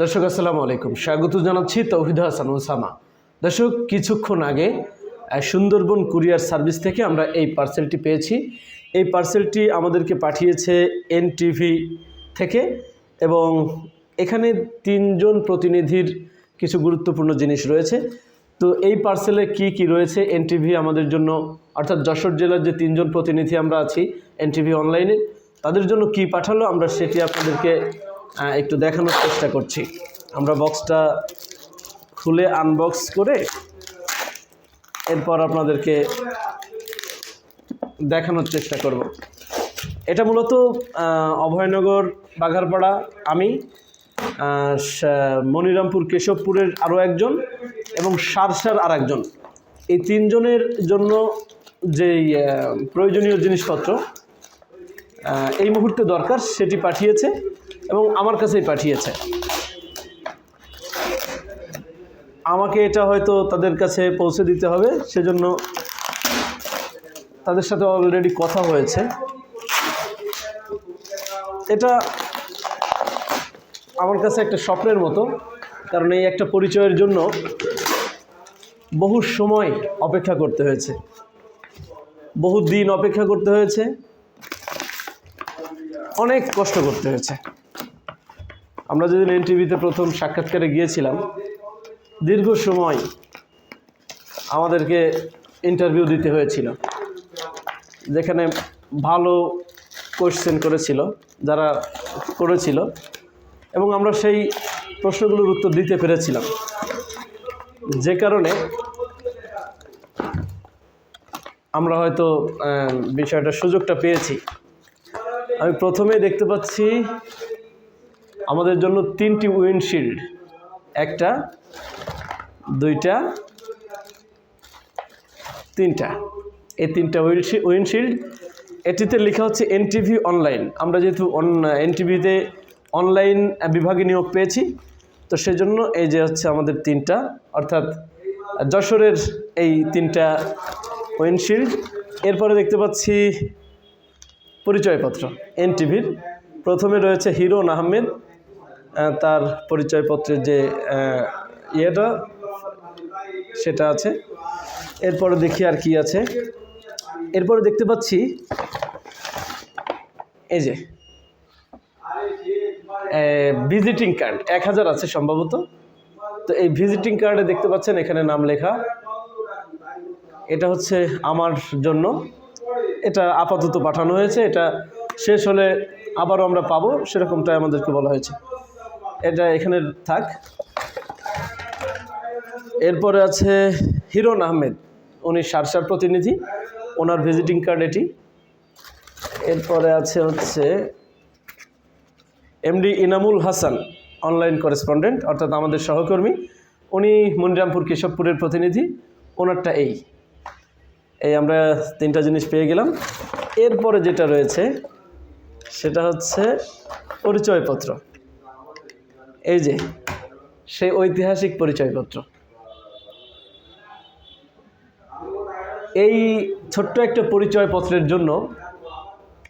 দর্শক, আসসালামু আলাইকুম। স্বাগত জানাচ্ছি তৌহিদ হাসান ওসামা। দর্শক, কিছুক্ষণ আগে সুন্দরবন কুরিয়ার সার্ভিস থেকে আমরা এই পার্সেলটি পেয়েছি। এই পার্সেলটি আমাদেরকে পাঠিয়েছে এনটিভি থেকে এবং এখানে তিনজন প্রতিনিধির কিছু গুরুত্বপূর্ণ জিনিস রয়েছে। তো এই পার্সেলে কি কি রয়েছে এনটিভি আমাদের জন্য? অর্থাৎ যশোর জেলার যে তিনজন প্রতিনিধি আমরা আছি এনটিভি অনলাইনে, তাদের জন্য কি পাঠালো? আমরা সেটি আপনাদেরকে একটু দেখানোর চেষ্টা করছি। আমরা বক্সটা খুলে আনবক্স করে এরপর আপনাদেরকে দেখানোর চেষ্টা করব। এটা মূলত অভয়নগর, বাঘারপাড়া, আমি মনিরামপুর, কেশবপুরের আরও একজন এবং সারসার আর একজন এই তিনজনের জন্য যেই প্রয়োজনীয় জিনিসপত্র এই মুহূর্তে দরকার, সেটি পাঠিয়েছে এবং আমার কাছেই পাঠিয়েছে। আমাকে এটা হয়তো তাদের কাছে পৌঁছে দিতে হবে, সেজন্য তাদের সাথে অলরেডি কথা হয়েছে। এটা আমার কাছে একটা স্বপ্নের মতো, কারণ এই একটা পরিচয়ের জন্য বহু সময় অপেক্ষা করতে হয়েছে। বহু দিন অপেক্ষা করতে হয়েছে অনেক কষ্ট করতে হয়েছে। আমরা যেদিন এনটিভিতে প্রথম সাক্ষাৎকারে গিয়েছিলাম, দীর্ঘ সময় আমাদেরকে ইন্টারভিউ দিতে হয়েছিল, যেখানে ভালো কোয়েশ্চেন করেছিল, যারা করেছিল, এবং আমরা সেই প্রশ্নগুলোর উত্তর দিতে পেরেছিলাম। যে কারণে আমরা হয়তো বিষয়টা সুযোগটা পেয়েছি। আমি প্রথমে দেখতে পাচ্ছি আমাদের জন্য তিনটি উইন্ডশিল্ড একটা, দুইটা, তিনটা। এই তিনটা উইন্ডশি উইন্ডশিল্ড এটিতে লেখা হচ্ছে এনটিভি অনলাইন আমরা যেহেতু এনটিভিতে অনলাইন বিভাগে নিয়োগ পেয়েছি, তো সেজন্য এই যে হচ্ছে আমাদের তিনটা। অর্থাৎ যশোরের এই তিনটা উইন্ডশিল্ড এরপরে দেখতে পাচ্ছি পরিচয়পত্র। এনটিভির প্রথমে রয়েছে হিরোন আহমেদ তার পরিচয়পত্রের যে ইয়েটা, সেটা আছে। এরপরে দেখি আর কি আছে। এরপরে দেখতে পাচ্ছি, এই যে ভিজিটিং কার্ড, এক হাজার আছে সম্ভবত। তো এই ভিজিটিং কার্ডে দেখতে পাচ্ছেন, এখানে নাম লেখা। এটা হচ্ছে আমার জন্য। এটা আপাতত পাঠানো হয়েছে, এটা শেষ হলে আবারও আমরা পাবো, সেরকমটাই আমাদেরকে বলা হয়েছে। এটা এখানে থাক। এরপরে আছে হিরন আহমেদ, উনি সারসার প্রতিনিধি, ওনার ভিজিটিং কার্ড এটি। এরপরে আছে হচ্ছে MD Inamul Hasan, online correspondent, অর্থাৎ আমাদের সহকর্মী। উনি মনিরামপুর কেশবপুরের প্রতিনিধি, ওনারটা এই। এই আমরা তিনটা জিনিস পেয়ে গেলাম। এরপরে যেটা রয়েছে, সেটা হচ্ছে পরিচয়পত্র। এই যে, সেই ঐতিহাসিক পরিচয়পত্র। এই ছোট্ট একটা পরিচয়পত্রের জন্য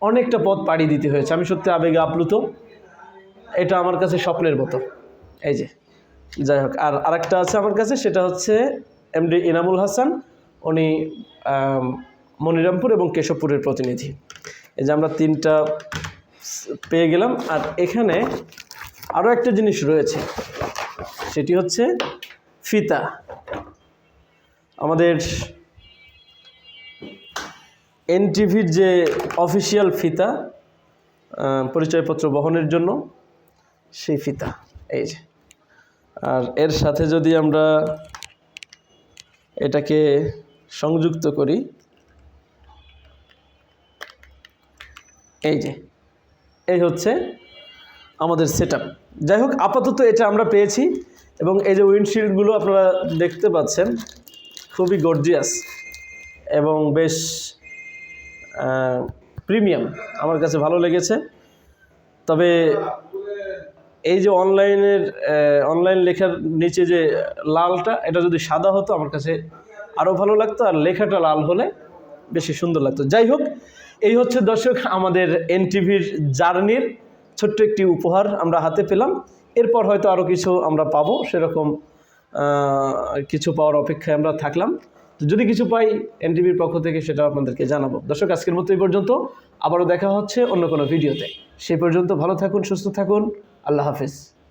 অনেকটা পথ পাড়ি দিতে হয়েছে। আমি সত্যি আবেগে আপ্লুত। এটা আমার কাছে স্বপ্নের মতো। এই যে, যাই হোক, আর আরেকটা আছে আমার কাছে, সেটা হচ্ছে এমডি ইনামুল হাসান। উনি মনিরামপুর এবং কেশবপুরের প্রতিনিধি। এই যে আমরা তিনটা পেয়ে গেলাম, আর এখানে আরও একটা জিনিস রয়েছে। সেটি হচ্ছে ফিতা। আমাদের এনটিভির যে অফিসিয়াল ফিতা পরিচয়পত্র বহনের জন্য সেই ফিতা। এই যে। আর এর সাথে যদি আমরা এটাকে সংযুক্ত করি। এই যে, এই হচ্ছে আমাদের সেট যাই হোক, আপাতত এটা আমরা পেয়েছি এবং এই যে উইন্ডশিল্ডগুলো আপনারা দেখতে পাচ্ছেন, খুবই গর্জিয়াস এবং বেশ প্রিমিয়াম আমার কাছে ভালো লেগেছে। তবে এই যে অনলাইনের অনলাইন লেখার নিচে যে লালটা, এটা যদি সাদা হতো, আমার কাছে আরও ভালো লাগতো আর লেখাটা লাল হলে বেশি সুন্দর লাগতো। যাই হোক, এই হচ্ছে দর্শক আমাদের এনটিভির জার্নির ছোট্ট একটি উপহার আমরা হাতে পেলাম। এরপর হয়তো আরও কিছু আমরা পাবো, সেরকম কিছু পাওয়ার অপেক্ষায় আমরা থাকলাম। তো যদি কিছু পাই এনটিভির পক্ষ থেকে, সেটা আপনাদেরকে জানাব। দর্শক, আজকের মতো এই পর্যন্ত। আবারও দেখা হচ্ছে অন্য কোনো ভিডিওতে। সেই পর্যন্ত ভালো থাকুন, সুস্থ থাকুন। আল্লাহ হাফিজ।